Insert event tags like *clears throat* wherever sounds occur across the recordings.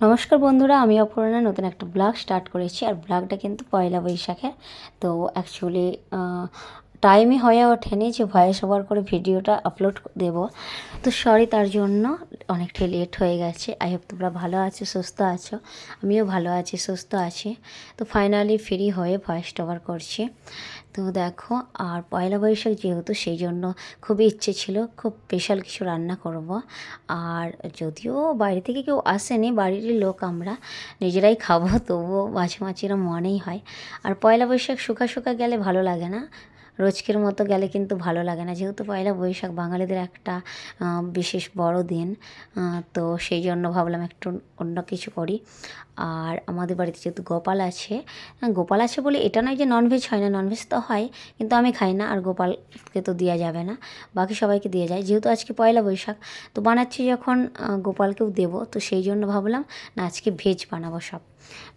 নমস্কার বন্ধুরা, আমি অপর্ণা। নতুন একটা ব্লগ স্টার্ট করেছি। আর ব্লগটা কিন্তু পয়লা বৈশাখের। তো অ্যাকচুয়ালি টাইমই হয়ে ওঠেনি যে ভয়েস ওভার করে ভিডিওটা আপলোড দেব। তো সরি তার জন্য। অনেকটা লেট হয়ে গেছে। আই হোপ তোমরা ভালো আছো, সুস্থ আছো। আমিও ভালো আছি, সুস্থ আছি। তো ফাইনালি ফ্রি হয়ে ভয়েস ওভার করছি। তো দেখো, আর পয়লা বৈশাখ যেহেতু সেই জন্য খুবই ইচ্ছে ছিল, খুব স্পেশাল কিছু রান্না করব। আর যদিও বাইরে থেকে কেউ আসেনি, বাড়িরই লোক আমরা, নিজেরাই খাব, তবুও মাঝে মাঝে মনেই হয়। আর পয়লা বৈশাখ শুকা শুকা গেলে ভালো লাগে না। রোজকের মতো গেলে কিন্তু ভালো লাগে না। যেহেতু পয়লা বৈশাখ বাঙালিদের একটা বিশেষ বড় দিন তো সেই জন্য ভাবলাম একটু অন্য কিছু করি। আর আমাদের বাড়িতে যেহেতু গোপাল আছে গোপাল আছে বলে এটা নয় যে ননভেজ হয় না ননভেজ তো হয়, কিন্তু আমি খাই না আর গোপালকে তো দেওয়া যাবে না, বাকি সবাইকে দিয়ে যায়। যেহেতু আজকে পয়লা বৈশাখ, তো বানাচ্ছি যখন গোপালকেও দেবো, তো সেই জন্য ভাবলাম না আজকে ভেজ বানাবো সব।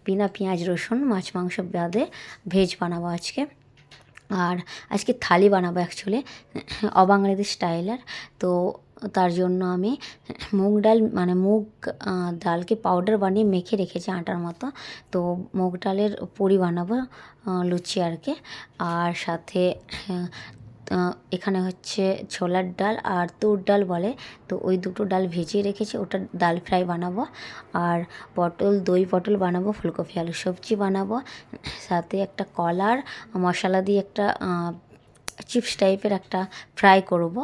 বিনা পেঁয়াজ, রসুন, মাছ, মাংস বাদে ভেজ বানাবো আজকে। আর আজকে থালি বানাবো অ্যাকচুয়ালি *clears throat* অবাঙালিদের স্টাইলের তো তার জন্য আমি মুগ ডাল মানে মুগ ডালকে পাউডার বানিয়ে মেখে রেখেছি আটার মতো। তো মুগ ডালের পুরি বানাবো লুচি আর কি। আর সাথে এখানে হচ্ছে ছোলার ডাল আর তুর ডাল বলে। তো ওই দুটো ডাল ভেজিয়ে রেখেছি, ওটা ডাল ফ্রাই বানাবো। আর পটল, দই পটল বানাবো, ফুলকপি, আলু সবজি বানাবো। সাথে একটা কলার, মশলা দিয়ে একটা চিপস টাইপের একটা ফ্রাই করব।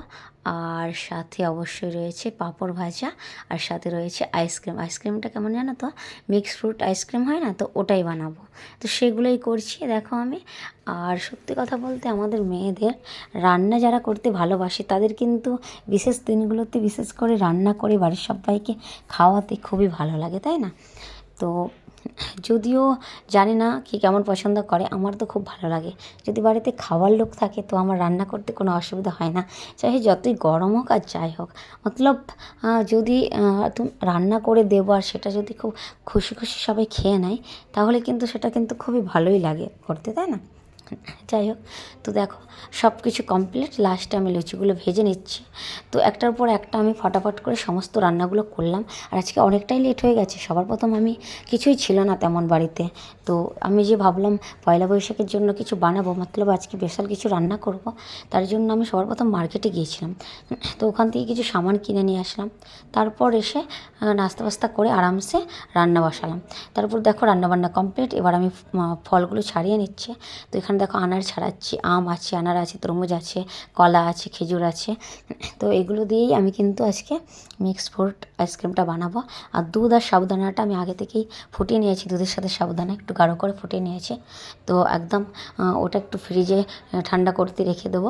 আর সাথে অবশ্যই রয়েছে পাঁপড় ভাজা, আর সাথে রয়েছে আইসক্রিম। আইসক্রিমটা কেমন জানো তো? মিক্স ফ্রুট আইসক্রিম হয় না? তো ওটাই বানাবো। তো সেগুলোই করছি, দেখো আমি। আর সত্যি কথা বলতে আমাদের মেয়েদের রান্না যারা করতে ভালোবাসে, তাদের কিন্তু বিশেষ দিনগুলোতে বিশেষ করে রান্না করে বাড়ির সবাইকে খাওয়াতে খুবই ভালো লাগে, তাই না? তো যদিও জানি না কি কেমন পছন্দ করে, আমার তো খুব ভালো লাগে। যদি বাড়িতে খাওয়ার লোক থাকে তো আমার রান্না করতে কোনো অসুবিধা হয় না। চাই যতই গরম হোক আর যাই হোক, মতলব যদি তুমি রান্না করে দেবো আর সেটা যদি খুব খুশি খুশি সবাই খেয়ে নেয়, তাহলে কিন্তু সেটা কিন্তু খুবই ভালোই লাগে করতে, তাই না? যাই হোক, তো দেখো সব কিছু কমপ্লিট লাস্টে আমি লুচিগুলো ভেজে নিচ্ছি। তো একটার পর একটা আমি ফটাফট করে সমস্ত রান্নাগুলো করলাম। আর আজকে অনেকটাই লেট হয়ে গেছে, সবার প্রথম আমি কিছুই ছিল না তেমন বাড়িতে। তো আমি যে ভাবলাম পয়লা বৈশাখের জন্য কিছু বানাবো, মতলব আজকে স্পেশাল কিছু রান্না করব, তার জন্য আমি সবার প্রথম মার্কেটে গিয়েছিলাম। তো ওখান থেকে কিছু সামান কিনে নিয়ে আসলাম। তারপর এসে নাস্তা বাস্তা করে আরামসে রান্না বসালাম। তারপর দেখো রান্নাবান্না কমপ্লিট এবার আমি ফলগুলো ছাড়িয়ে নিচ্ছি। তো এখানে দেখো আনার ছাড়াচ্ছি, আম আছে, আনার আছে, তরমুজ আছে, কলা আছে, খেজুর আছে। তো এগুলো দিয়েই আমি কিন্তু আজকে মিক্স ফ্রুট আইসক্রিমটা বানাবো। আর দুধ আর সাবুদানাটা আমি আগে থেকেই ফুটিয়ে নিয়েছি, দুধের সাথে সাবুদানা একটু গাঢ় করে ফুটিয়ে নিয়েছি। তো একদম ওটা একটু ফ্রিজে ঠান্ডা করতে রেখে দেবো।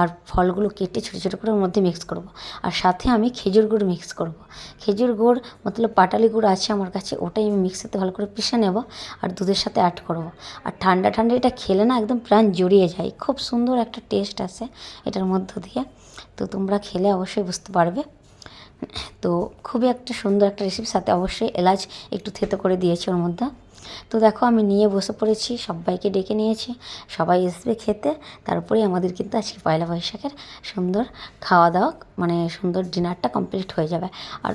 আর ফলগুলো কেটে ছোটো ছোটো করে ওর মধ্যে মিক্স করব। আর সাথে আমি খেজুর গুড় মিক্স করব। খেজুর গুড়, মতলব পাটালি গুড় আছে আমার কাছে, ওটাই আমি মিক্সিতে ভালো করে পিষে নেব। আর দুধের সাথে অ্যাড করব। আর ঠান্ডা ঠান্ডা এটা খেলে না একদম প্রাণ জড়িয়ে যায়। খুব সুন্দর একটা টেস্ট আছে এটার মধ্য দিয়ে। তো তোমরা খেলে অবশ্যই বুঝতে পারবে। তো খুবই একটা সুন্দর একটা রেসিপি সাথে অবশ্যই এলাচ একটু থেতো করে দিয়েছি ওর মধ্যে। তো দেখো আমি নিয়ে বসে পড়েছি, সবাইকে ডেকে নিয়েছি, সবাই আসবে খেতে, তারপরেই আমাদের কিন্তু আজকে পয়লা বৈশাখের সুন্দর খাওয়া দাওয়া মানে সুন্দর ডিনারটা কমপ্লিট হয়ে যাবে। আর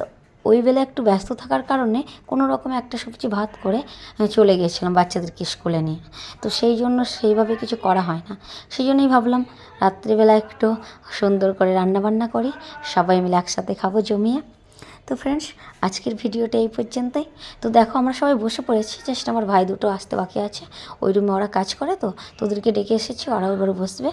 ওই বেলা একটু ব্যস্ত থাকার কারণে কোনো রকম একটা সবজি ভাত করে চলে গিয়েছিলাম বাচ্চাদেরকে স্কুলে নিয়ে। তো সেই জন্য সেইভাবে কিছু করা হয় না। সেই জন্যই ভাবলাম রাত্রিবেলা একটু সুন্দর করে রান্না বান্না করি, সবাই মিলে একসাথে খাব জমিয়ে। তো ফ্রেন্ডস আজকের ভিডিওটা এই পর্যন্তই। তো দেখো আমরা সবাই বসে পড়েছি জাস্ট আমার ভাই দুটো আসতে বাকি আছে। ওই রুমে ওরা কাজ করে তো, তোদেরকে ডেকে এসেছি, ওরাও এবারে বসবে।